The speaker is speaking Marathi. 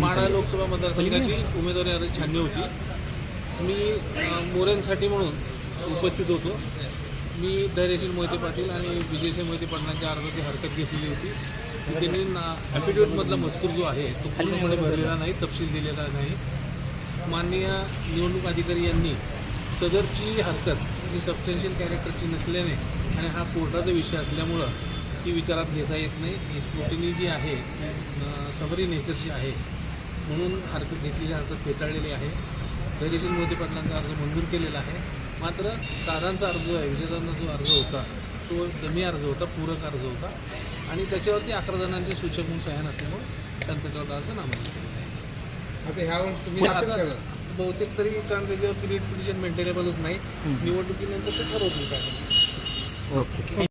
माढा लोकसभा मतदारसंघाची उमेदवारी अर्ज छाननी होती. मी मोऱ्यांसाठी म्हणून उपस्थित होतो. मी धैर्यशील मोहिते पाटील आणि विजयसिंह मोहिते पाटलांच्या अर्जाची हरकत घेतलेली होती. त्यांनी ना ॲफिडेविटमधला मजकूर जो आहे तो पूर्णपणे भरलेला नाही तपशील दिलेला नाही. माननीय निवडणूक अधिकारी यांनी सदरची हरकत ही सबस्टेन्शियल कॅरेक्टरची नसल्याने आणि हा कोर्टाचा विषय असल्यामुळं ती विचारात घेता येत नाही. ही स्क्रुटिनी जी आहे सबरी नेचरची आहे. म्हणून हरकत घेतलेली हरकत फेटाळलेली आहे. धैर्यशील मोदी पाटलांचा अर्ज मंजूर केलेला आहे. मात्र दादांचा अर्ज आहे विजयदादांचा जो अर्ज होता तो दमी अर्ज होता पूरक अर्ज होता. आणि त्याच्यावरती अकरा जणांचे सूचक म्हणून सह्या नसल्यामुळं त्यांचा अर्ज नामंजूर केलेला आहे आता ह्यावर तुम्ही बहुतेक तरी कारण त्याच्यावरती रीट पिटिशन मेंटेनेबलच नाही. निवडणुकीनंतर ते ठरवतील काय. ओके.